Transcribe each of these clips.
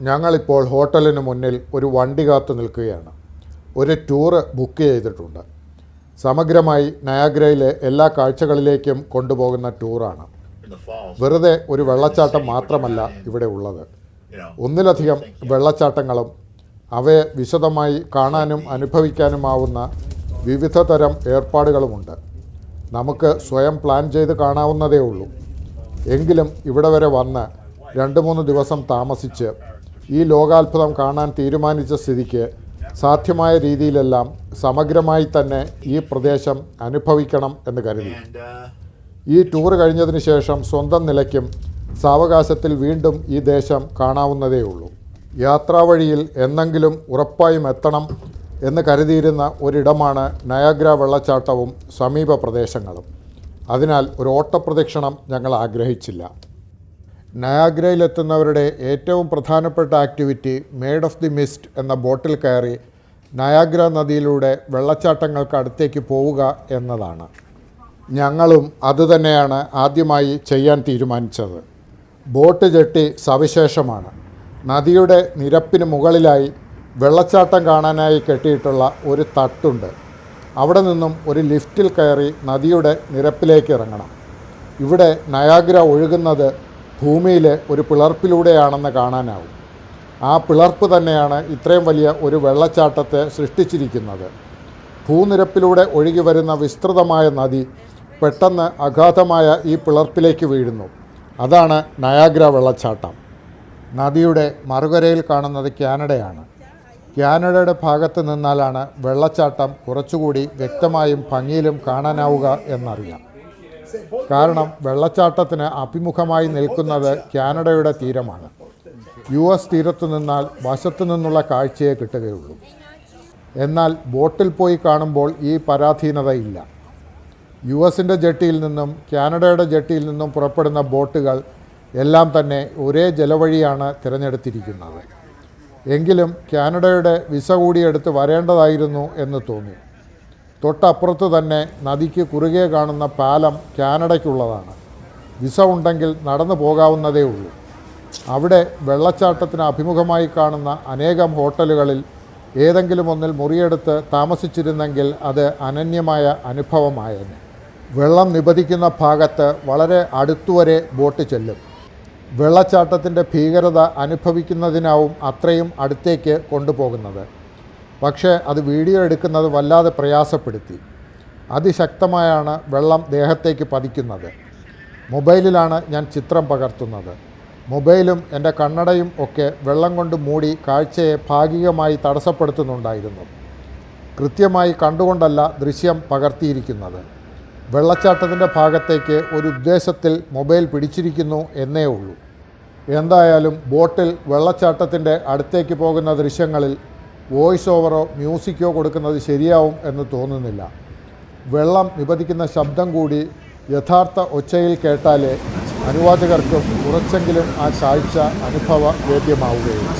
ഞങ്ങളിപ്പോൾ ഹോട്ടലിന് മുന്നിൽ ഒരു വണ്ടി കാത്തു നിൽക്കുകയാണ്. ഒരു ടൂറ് ബുക്ക് ചെയ്തിട്ടുണ്ട്. സമഗ്രമായി നയാഗ്രയിലെ എല്ലാ കാഴ്ചകളിലേക്കും കൊണ്ടുപോകുന്ന ടൂറാണ്. വെറുതെ ഒരു വെള്ളച്ചാട്ടം മാത്രമല്ല ഇവിടെ ഉള്ളത്. ഒന്നിലധികം വെള്ളച്ചാട്ടങ്ങളും അവയെ വിശദമായി കാണാനും അനുഭവിക്കാനുമാവുന്ന വിവിധ തരം ഏർപ്പാടുകളുമുണ്ട്. നമുക്ക് സ്വയം പ്ലാൻ ചെയ്ത് കാണാവുന്നതേ ഉള്ളൂ. എങ്കിലും ഇവിടെ വരെ വന്ന് രണ്ട് മൂന്ന് ദിവസം താമസിച്ച് ഈ ലോകാത്ഭുതം കാണാൻ തീരുമാനിച്ച സ്ഥിതിക്ക് സാധ്യമായ രീതിയിലെല്ലാം സമഗ്രമായി തന്നെ ഈ പ്രദേശം അനുഭവിക്കണം എന്ന് കരുതി. Uh, ഈ ടൂർ കഴിഞ്ഞതിന് ശേഷം സ്വന്തം നിലയ്ക്കും സാവകാശത്തിൽ വീണ്ടും ഈ ദേശം കാണാവുന്നതേ ഉള്ളൂ. യാത്രാവഴിയിൽ എന്നെങ്കിലും ഉറപ്പായും എത്തണം എന്ന് കരുതിയിരുന്ന ഒരിടമാണ് നയാഗ്ര വെള്ളച്ചാട്ടവും സമീപ പ്രദേശങ്ങളും. അതിനാൽ ഒരു ഓട്ടപ്രദക്ഷിണം ഞങ്ങൾ ആഗ്രഹിച്ചില്ല. നയാഗ്രയിലെത്തുന്നവരുടെ ഏറ്റവും പ്രധാനപ്പെട്ട activity Maid of the Mist എന്ന ബോട്ടിൽ കയറി നയാഗ്ര നദിയിലൂടെ വെള്ളച്ചാട്ടങ്ങൾക്ക് അടുത്തേക്ക് പോവുക എന്നതാണ്. ഞങ്ങളും അതുതന്നെയാണ് ആദ്യമായി ചെയ്യാൻ തീരുമാനിച്ചത്. ബോട്ട് ജെട്ടി സവിശേഷമാണ്. നദിയുടെ നിരപ്പിന് മുകളിലായി വെള്ളച്ചാട്ടം കാണാനായി കെട്ടിയിട്ടുള്ള ഒരു തട്ടുണ്ട്. അവിടെ നിന്നും ഒരു ലിഫ്റ്റിൽ കയറി നദിയുടെ നിരപ്പിലേക്ക് ഇറങ്ങണം. ഇവിടെ നയാഗ്ര ഒഴുകുന്നത് ഭൂമിയിലെ ഒരു പിളർപ്പിലൂടെയാണെന്ന് കാണാനാവും. ആ പിളർപ്പ് തന്നെയാണ് ഇത്രയും വലിയ ഒരു വെള്ളച്ചാട്ടത്തെ സൃഷ്ടിച്ചിരിക്കുന്നത്. ഭൂനിരപ്പിലൂടെ ഒഴുകി വരുന്ന വിസ്തൃതമായ നദി പെട്ടെന്ന് അഗാധമായ ഈ പിളർപ്പിലേക്ക് വീഴുന്നു. അതാണ് നയാഗ്ര വെള്ളച്ചാട്ടം. നദിയുടെ മറുകരയിൽ കാണുന്നത് കാനഡയാണ്. കാനഡയുടെ ഭാഗത്ത് നിന്നാലാണ് വെള്ളച്ചാട്ടം കുറച്ചുകൂടി വ്യക്തമായും ഭംഗിയിലും കാണാനാവുക എന്നറിയാം. കാരണം വെള്ളച്ചാട്ടത്തിന് അഭിമുഖമായി നിൽക്കുന്നത് കാനഡയുടെ തീരമാണ്. യു എസ് തീരത്ത് നിന്നാൽ വശത്തു നിന്നുള്ള കാഴ്ചയെ കിട്ടുകയുള്ളൂ. എന്നാൽ ബോട്ടിൽ പോയി കാണുമ്പോൾ ഈ പരാധീനതയില്ല. യു എസിന്റെ ജെട്ടിയിൽ നിന്നും കാനഡയുടെ ജെട്ടിയിൽ നിന്നും പുറപ്പെടുന്ന ബോട്ടുകൾ എല്ലാം തന്നെ ഒരേ ജലവഴിയാണ് തിരഞ്ഞെടുത്തിരിക്കുന്നത്. എങ്കിലും കാനഡയുടെ വിസ കൂടിയെടുത്ത് വരേണ്ടതായിരുന്നു എന്ന് തോന്നി. തൊട്ടപ്പുറത്ത് തന്നെ നദിക്ക് കുറുകെ കാണുന്ന പാലം കാനഡയ്ക്കുള്ളതാണ്. വിസ ഉണ്ടെങ്കിൽ നടന്നു പോകാവുന്നതേ ഉള്ളൂ. അവിടെ വെള്ളച്ചാട്ടത്തിന് അഭിമുഖമായി കാണുന്ന അനേകം ഹോട്ടലുകളിൽ ഏതെങ്കിലും ഒന്നിൽ മുറിയെടുത്ത് താമസിച്ചിരുന്നെങ്കിൽ അത് അനന്യമായ അനുഭവമായേനെ. വെള്ളം നിപതിക്കുന്ന ഭാഗത്ത് വളരെ അടുത്തുവരെ ബോട്ട് ചെല്ലും. വെള്ളച്ചാട്ടത്തിന്റെ ഭീകരത അനുഭവിക്കുന്നതിനാവും അത്രയും അടുത്തേക്ക് കൊണ്ടുപോകുന്നത്. പക്ഷേ അത് വീഡിയോ എടുക്കുന്നത് വല്ലാതെ പ്രയാസപ്പെടുത്തി. അതിശക്തമായാണ് വെള്ളം ദേഹത്തേക്ക് പതിക്കുന്നത്. മൊബൈലിലാണ് ഞാൻ ചിത്രം പകർത്തുന്നത്. മൊബൈലും എന്റെ കണ്ണടയും ഒക്കെ വെള്ളം കൊണ്ട് മൂടി കാഴ്ചയെ ഭാഗികമായി തടസ്സപ്പെടുത്തുന്നുണ്ടായിരുന്നു. കൃത്യമായി കണ്ടുകൊണ്ടല്ല ദൃശ്യം പകർത്തിയിരിക്കുന്നത്. വെള്ളച്ചാട്ടത്തിന്റെ ഭാഗത്തേക്ക് ഒരു ഉദ്ദേശത്തിൽ മൊബൈൽ പിടിച്ചിരിക്കുന്നു എന്നേ ഉള്ളൂ. എന്തായാലും ബോട്ടിൽ വെള്ളച്ചാട്ടത്തിന്റെ അടുത്തേക്ക് പോകുന്ന ദൃശ്യങ്ങളിൽ വോയിസ് ഓവറോ മ്യൂസിക്കോ കൊടുക്കുന്നത് ശരിയാവും എന്ന് തോന്നുന്നില്ല. വെള്ളം നിപതിക്കുന്ന ശബ്ദം കൂടി യഥാർത്ഥ ഒച്ചയിൽ കേട്ടാലേ അനുവാചകർക്കും കുറച്ചെങ്കിലും ആ കാഴ്ച അനുഭവ വേദ്യമാവുകയുള്ളൂ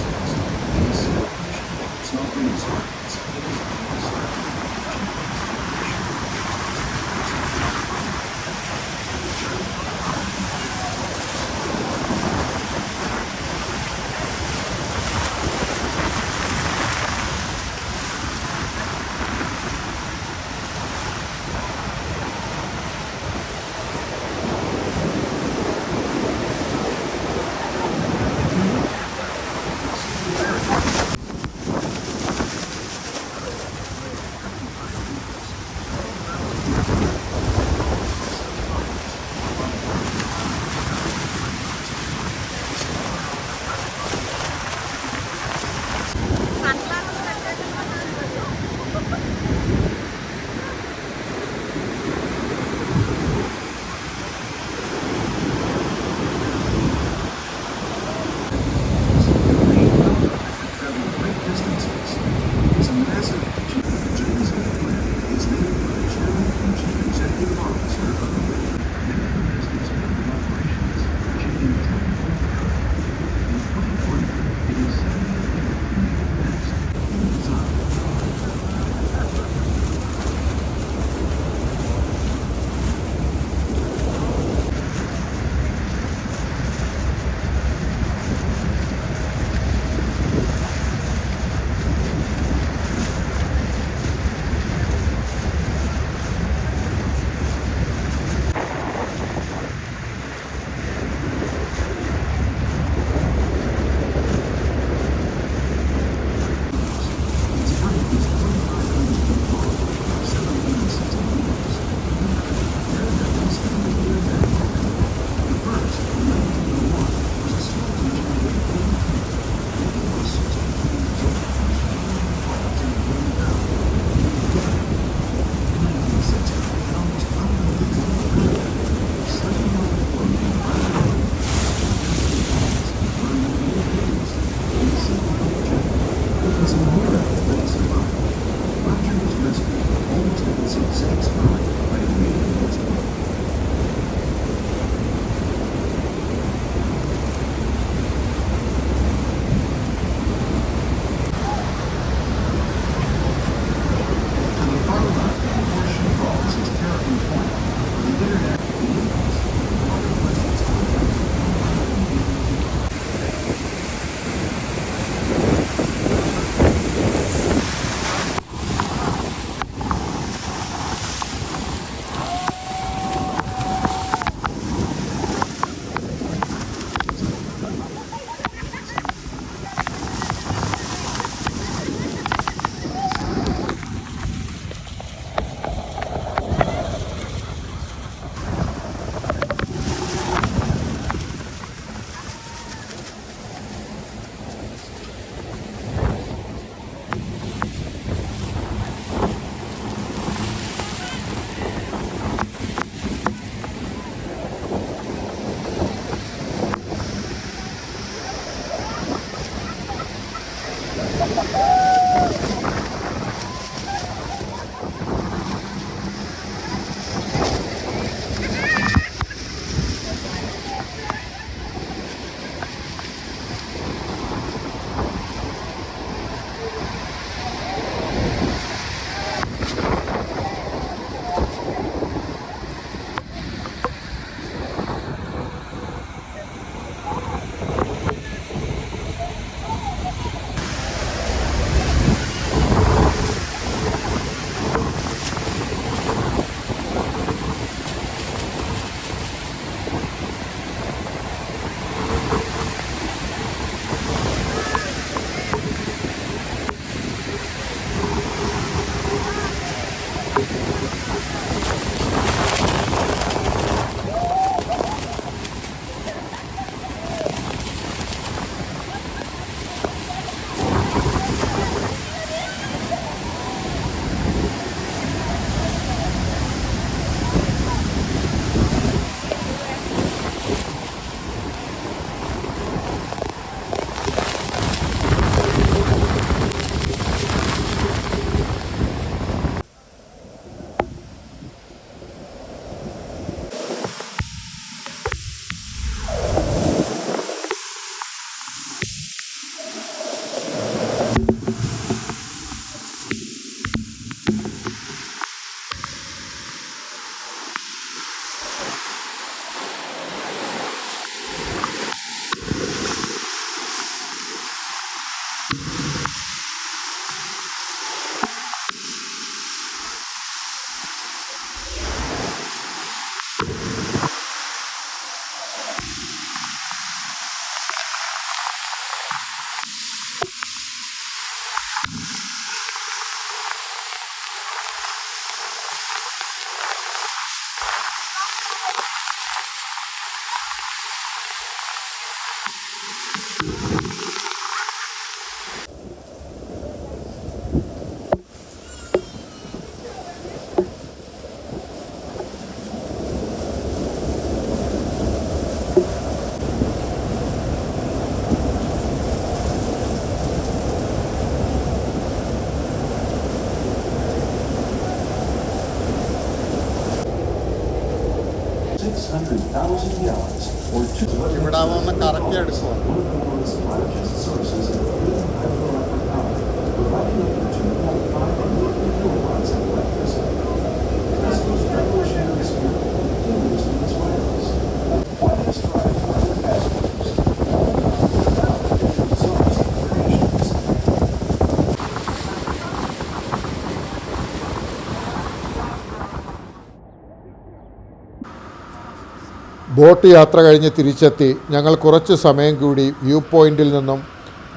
ബോട്ട് യാത്ര കഴിഞ്ഞ് തിരിച്ചെത്തി ഞങ്ങൾ കുറച്ച് സമയം കൂടി വ്യൂ പോയിന്റിൽ നിന്നും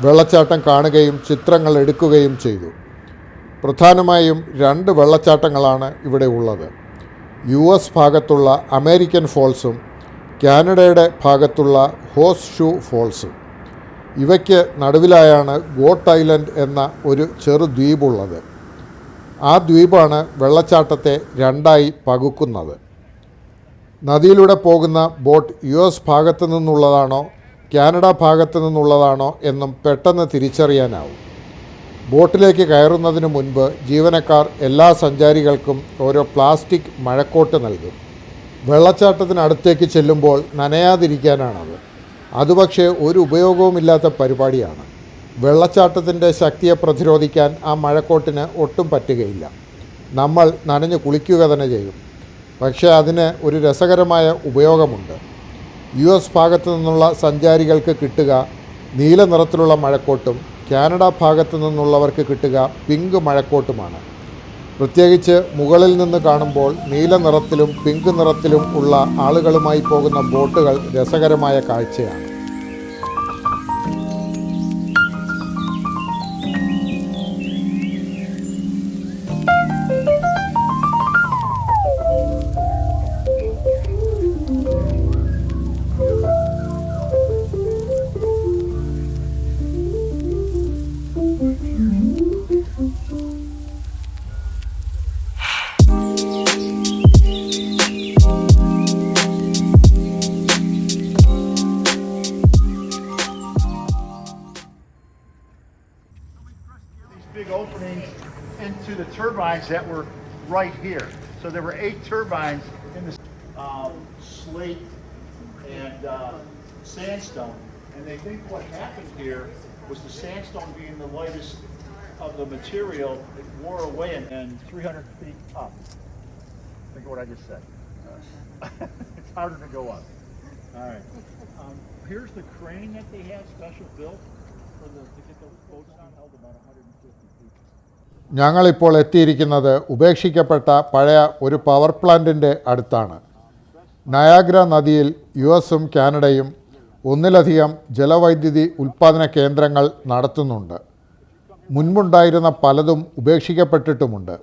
വെള്ളച്ചാട്ടം കാണുകയും ചിത്രങ്ങൾ എടുക്കുകയും ചെയ്തു. പ്രധാനമായും രണ്ട് വെള്ളച്ചാട്ടങ്ങളാണ് ഇവിടെ ഉള്ളത്. യു എസ് ഭാഗത്തുള്ള അമേരിക്കൻ ഫോൾസും കാനഡയുടെ ഭാഗത്തുള്ള ഹോസ് ഷൂ ഫോൾസും. ഇവയ്ക്ക് നടുവിലായാണ് ഗോട്ട് ഐലൻഡ് എന്ന ഒരു ചെറു ദ്വീപുള്ളത്. ആ ദ്വീപാണ് വെള്ളച്ചാട്ടത്തെ രണ്ടായി പകുക്കുന്നത്. നദിയിലൂടെ പോകുന്ന ബോട്ട് യു എസ് ഭാഗത്തു നിന്നുള്ളതാണോ കാനഡ ഭാഗത്തു നിന്നുള്ളതാണോ എന്നും പെട്ടെന്ന് തിരിച്ചറിയാനാവും. ബോട്ടിലേക്ക് കയറുന്നതിന് മുൻപ് ജീവനക്കാർ എല്ലാ സഞ്ചാരികൾക്കും ഓരോ പ്ലാസ്റ്റിക് മഴക്കോട്ട് നൽകും. വെള്ളച്ചാട്ടത്തിനടുത്തേക്ക് ചെല്ലുമ്പോൾ നനയാതിരിക്കാനാണത്. അതുപക്ഷേ ഒരു ഉപയോഗവുമില്ലാത്ത പരിപാടിയാണ്. വെള്ളച്ചാട്ടത്തിന്റെ ശക്തിയെ പ്രതിരോധിക്കാൻ ആ മഴക്കോട്ടിന് ഒട്ടും പറ്റുകയില്ല. നമ്മൾ നനഞ്ഞ് കുളിക്കുക തന്നെ ചെയ്യും. പക്ഷേ അതിന് ഒരു രസകരമായ ഉപയോഗമുണ്ട്. യു എസ് ഭാഗത്തു നിന്നുള്ള സഞ്ചാരികൾക്ക് കിട്ടുക നീല നിറത്തിലുള്ള മഴക്കോട്ടും കാനഡ ഭാഗത്തു നിന്നുള്ളവർക്ക് കിട്ടുക പിങ്ക് മഴക്കോട്ടുമാണ്. പ്രത്യേകിച്ച് മുകളിൽ നിന്ന് കാണുമ്പോൾ നീല നിറത്തിലും പിങ്ക് നിറത്തിലും ഉള്ള ആളുകളുമായി പോകുന്ന ബോട്ടുകൾ രസകരമായ കാഴ്ചയാണ്. Right here. So there were eight turbines in the um, slate and uh, sandstone. And they think what happened here was the sandstone being the lightest of the material, it wore away and, and 300 feet up. Think of what I just said. it's harder to go up. All right. Um, here's the crane that they had special built for the, to get those boats down, held about 150 feet. ഞങ്ങളിപ്പോൾ എത്തിയിരിക്കുന്നത് ഉപേക്ഷിക്കപ്പെട്ട പഴയ ഒരു power പ്ലാന്റിന്റെ അടുത്താണ്. Niagara നദിയിൽ U എസും കാനഡയും ഒന്നിലധികം ജലവൈദ്യുതി ഉൽപ്പാദന കേന്ദ്രങ്ങൾ നടത്തുന്നുണ്ട്. മുൻപുണ്ടായിരുന്ന പലതും ഉപേക്ഷിക്കപ്പെട്ടിട്ടുമുണ്ട്.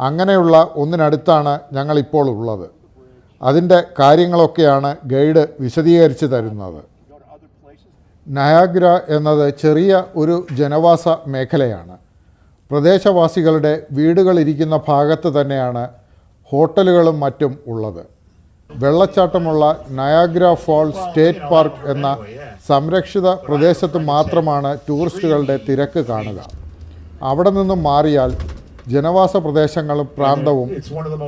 അങ്ങനെയുള്ള ഒന്നിനടുത്താണ് ഞങ്ങളിപ്പോൾ ഉള്ളത്. അതിന്റെ കാര്യങ്ങളൊക്കെയാണ് ഗൈഡ് വിശദീകരിച്ച് തരുന്നത്. നയാഗ്ര എന്നത് ചെറിയ ഒരു ജനവാസ മേഖലയാണ്. പ്രദേശവാസികളുടെ വീടുകളിരിക്കുന്ന ഭാഗത്ത് തന്നെയാണ് ഹോട്ടലുകളും മറ്റും ഉള്ളത് വെള്ളച്ചാട്ടമുള്ള നയാഗ്ര ഫോൾ സ്റ്റേറ്റ് പാർക്ക് എന്ന സംരക്ഷിത പ്രദേശത്ത് മാത്രമാണ് ടൂറിസ്റ്റുകളുടെ തിരക്ക് കാണുക അവിടെ നിന്നും മാറിയാൽ ജനവാസ പ്രദേശങ്ങളും പ്രാന്തവും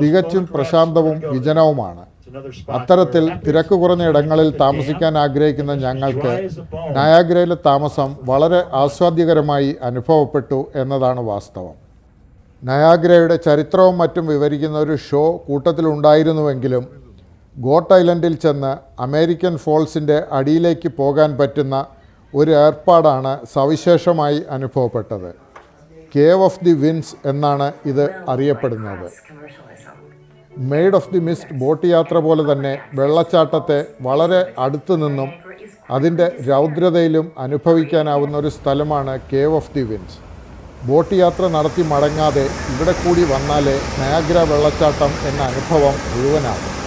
തികച്ചും പ്രശാന്തവും വിജനവുമാണ്. അത്തരത്തിൽ തിരക്ക് കുറഞ്ഞ ഇടങ്ങളിൽ താമസിക്കാൻ ആഗ്രഹിക്കുന്ന ഞങ്ങൾക്ക് നയാഗ്രയിലെ താമസം വളരെ ആസ്വാദ്യകരമായി അനുഭവപ്പെട്ടു എന്നതാണ് വാസ്തവം. നയാഗ്രയുടെ ചരിത്രവും മറ്റും വിവരിക്കുന്ന ഒരു ഷോ കൂട്ടത്തിലുണ്ടായിരുന്നുവെങ്കിലും ഗോട്ട് ഐലൻഡിൽ ചെന്ന് അമേരിക്കൻ ഫോൾസിന്റെ അടിയിലേക്ക് പോകാൻ പറ്റുന്ന ഒരു ഏർപ്പാടാണ് സവിശേഷമായി അനുഭവപ്പെട്ടത്. കേവ് ഓഫ് ദി വിൻസ് എന്നാണ് ഇത് അറിയപ്പെടുന്നത്. Maid of the Mist boat യാത്ര പോലെ തന്നെ വെള്ളച്ചാട്ടത്തെ വളരെ അടുത്തു നിന്നും അതിന്റെ രൗദ്രതയിലും അനുഭവിക്കാനാവുന്ന ഒരു സ്ഥലമാണ് Cave of the Winds boat യാത്ര നടത്തി മടങ്ങാതെ ഇവിടെ കൂടി വന്നാലേ നയാഗ്ര വെള്ളച്ചാട്ടം എന്ന അനുഭവം മുഴുവനാകും.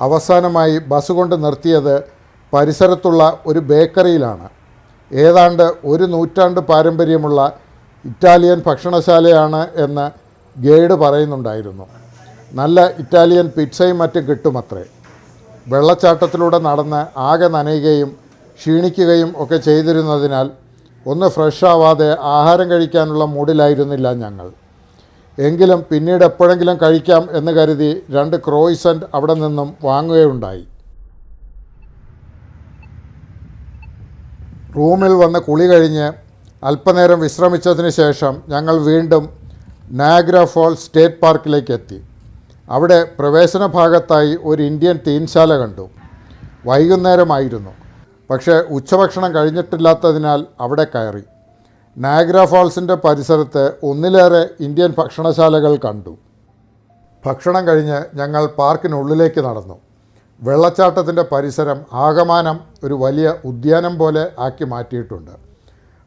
അവസാനമായി ബസ് കൊണ്ട് നിർത്തിയത് പരിസരത്തുള്ള ഒരു ബേക്കറിയിലാണ് ഏതാണ്ട് ഒരു നൂറ്റാണ്ട് പാരമ്പര്യമുള്ള ഇറ്റാലിയൻ ഭക്ഷണശാലയാണ് എന്ന് ഗൈഡ് പറയുന്നുണ്ടായിരുന്നു. നല്ല ഇറ്റാലിയൻ പിസ്സയും മറ്റും കിട്ടുമത്രേ. വെള്ളച്ചാട്ടത്തിലൂടെ നടന്ന് ആകെ നനയുകയും ക്ഷീണിക്കുകയും ഒക്കെ ചെയ്തിരുന്നതിനാൽ ഒന്ന് ഫ്രഷ് ആവാതെ ആഹാരം കഴിക്കാനുള്ള മൂഡിലായിരുന്നില്ല ഞങ്ങൾ. എങ്കിലും പിന്നീട് എപ്പോഴെങ്കിലും കഴിക്കാം എന്ന് കരുതി രണ്ട് ക്രോയിസന്റ് അവിടെ നിന്നും വാങ്ങുകയുണ്ടായി. റൂമിൽ വന്ന് കുളി കഴിഞ്ഞ് അല്പനേരം വിശ്രമിച്ചതിന് ശേഷം ഞങ്ങൾ വീണ്ടും നാഗ്ര ഫോൾ സ്റ്റേറ്റ് പാർക്കിലേക്ക് എത്തി. അവിടെ പ്രവേശന ഭാഗത്തായി ഒരു ഇന്ത്യൻ തീൻശാല കണ്ടു. വൈകുന്നേരമായിരുന്നു. പക്ഷേ ഉച്ചഭക്ഷണം കഴിഞ്ഞിട്ടില്ലാത്തതിനാൽ അവിടെ കയറി. നാഗ്ര ഫോൾസിന്റെ പരിസരത്ത് ഒന്നിലേറെ ഇന്ത്യൻ ഭക്ഷണശാലകൾ കണ്ടു. ഭക്ഷണം കഴിഞ്ഞ് ഞങ്ങൾ പാർക്കിനുള്ളിലേക്ക് നടന്നു. വെള്ളച്ചാട്ടത്തിന്റെ പരിസരം ആകമാനം ഒരു വലിയ ഉദ്യാനം പോലെ ആക്കി മാറ്റിയിട്ടുണ്ട്.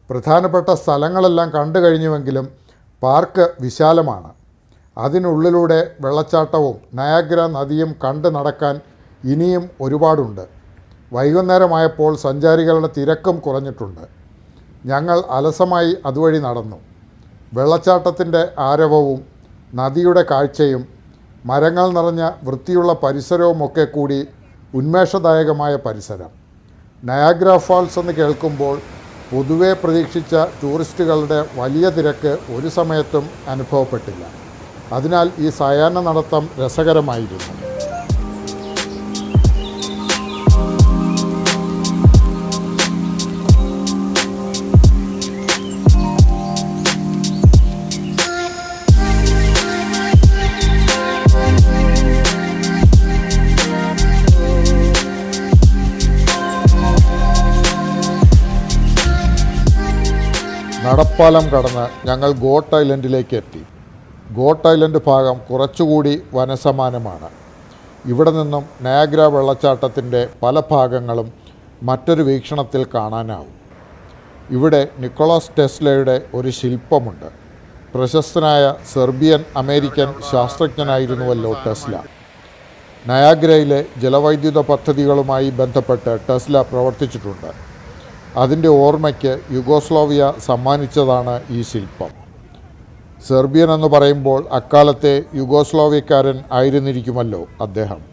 പ്രധാനപ്പെട്ട സ്ഥലങ്ങളെല്ലാം കണ്ടു കഴിഞ്ഞുവെങ്കിലും പാർക്ക് വിശാലമാണ്. അതിനുള്ളിലൂടെ വെള്ളച്ചാട്ടവും നയാഗ്ര നദിയും കണ്ട് നടക്കാൻ ഇനിയും ഒരുപാടുണ്ട്. വൈകുന്നേരമായപ്പോൾ സഞ്ചാരികളുടെ തിരക്കും കുറഞ്ഞിട്ടുണ്ട്. ഞങ്ങൾ അലസമായി അതുവഴി നടന്നു. വെള്ളച്ചാട്ടത്തിന്റെ ആരവവും നദിയുടെ കാഴ്ചയും മരങ്ങൾ നിറഞ്ഞ വൃത്തിയുള്ള പരിസരവുമൊക്കെ കൂടി ഉന്മേഷദായകമായ പരിസരം. നയാഗ്ര ഫാൾസ് എന്ന് കേൾക്കുമ്പോൾ പൊതുവെ പ്രതീക്ഷിച്ച ടൂറിസ്റ്റുകളുടെ വലിയ തിരക്ക് ഒരു സമയത്തും അനുഭവപ്പെട്ടില്ല. അതിനാൽ ഈ സായാഹ്ന നടത്തം രസകരമായിരുന്നു. നടപ്പാലം കടന്ന് ഞങ്ങൾ ഗോട്ട് ഐലൻഡിലേക്ക് എത്തി. ഗോട്ട് ഐലൻഡ് ഭാഗം കുറച്ചുകൂടി വനസമാനമാണ്. ഇവിടെ നിന്നും നയാഗ്ര വെള്ളച്ചാട്ടത്തിന്റെ പല ഭാഗങ്ങളും മറ്റൊരു വീക്ഷണത്തിൽ കാണാനാവും. ഇവിടെ നിക്കോളാസ് ടെസ്ലയുടെ ഒരു ശില്പമുണ്ട്. പ്രശസ്തനായ സെർബിയൻ അമേരിക്കൻ ശാസ്ത്രജ്ഞനായിരുന്നുവല്ലോ ടെസ്ല. നയാഗ്രയിലെ ജലവൈദ്യുത പദ്ധതികളുമായി ബന്ധപ്പെട്ട് ടെസ്ല പ്രവർത്തിച്ചിട്ടുണ്ട്. അതിന്റെ ഓർമ്മയ്ക്ക് യുഗോസ്ലോവിയ സമ്മാനിച്ചതാണ് ഈ ശില്പം. സെർബിയൻ എന്ന് പറയുമ്പോൾ അക്കാലത്തെ യുഗോസ്ലോവിയക്കാരൻ ആയിരുന്നിരിക്കുമല്ലോ അദ്ദേഹം.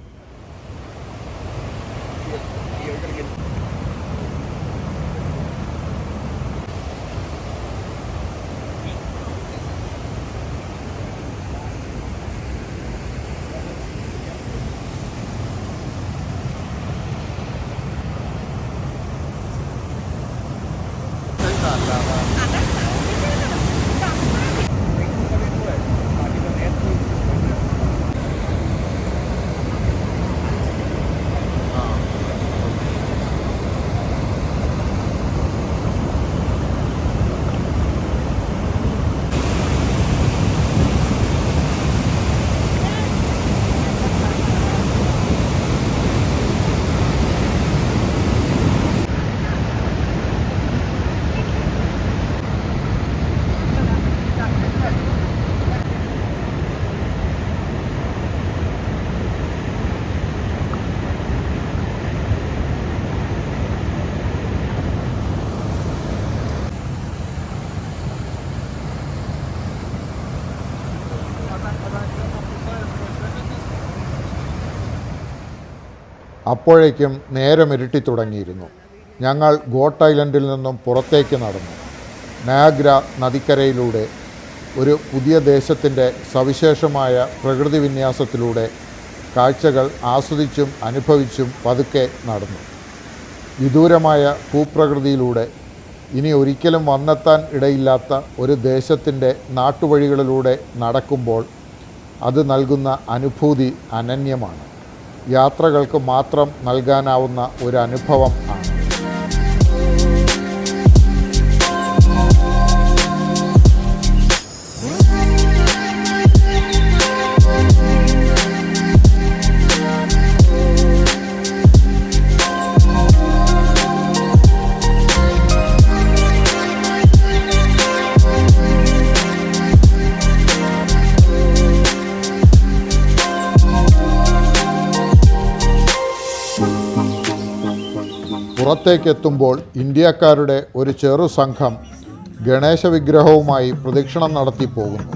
അപ്പോഴേക്കും നേരം ഇരുട്ടി തുടങ്ങിയിരുന്നു. ഞങ്ങൾ ഗോട്ട് ഐലൻഡിൽ നിന്നും പുറത്തേക്ക് നടന്നു. നയാഗ്ര നദിക്കരയിലൂടെ ഒരു പുതിയ ദേശത്തിന്റെ സവിശേഷമായ പ്രകൃതി വിന്യാസത്തിലൂടെ കാഴ്ചകൾ ആസ്വദിച്ചും അനുഭവിച്ചും പതുക്കെ നടന്നു. വിദൂരമായ ഭൂപ്രകൃതിയിലൂടെ ഇനി ഒരിക്കലും വന്നെത്താൻ ഇടയില്ലാത്ത ഒരു ദേശത്തിന്റെ നാട്ടുവഴികളിലൂടെ നടക്കുമ്പോൾ അത് നൽകുന്ന അനുഭൂതി അനന്യമാണ്. യാത്രകൾക്ക് മാത്രം നൽകാനാവുന്ന ഒരു അനുഭവം ആണ്. പുറത്തേക്കെത്തുമ്പോൾ ഇന്ത്യക്കാരുടെ ഒരു ചെറു സംഘം ഗണേശ വിഗ്രഹവുമായി പ്രദക്ഷിണം നടത്തി പോകുന്നു.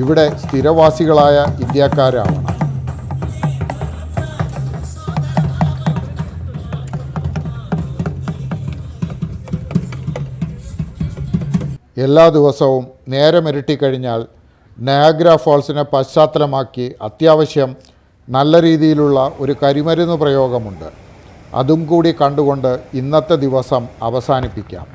ഇവിടെ സ്ഥിരവാസികളായ ഇന്ത്യക്കാരാണ്. എല്ലാ ദിവസവും നേരമിരട്ടിക്കഴിഞ്ഞാൽ നയാഗ്ര ഫോൾസിനെ പശ്ചാത്തലമാക്കി അത്യാവശ്യം നല്ല രീതിയിലുള്ള ഒരു കരിമരുന്ന് പ്രയോഗമുണ്ട്. അതും കൂടി കണ്ടുകൊണ്ട് ഇന്നത്തെ ദിവസം അവസാനിപ്പിക്കാം.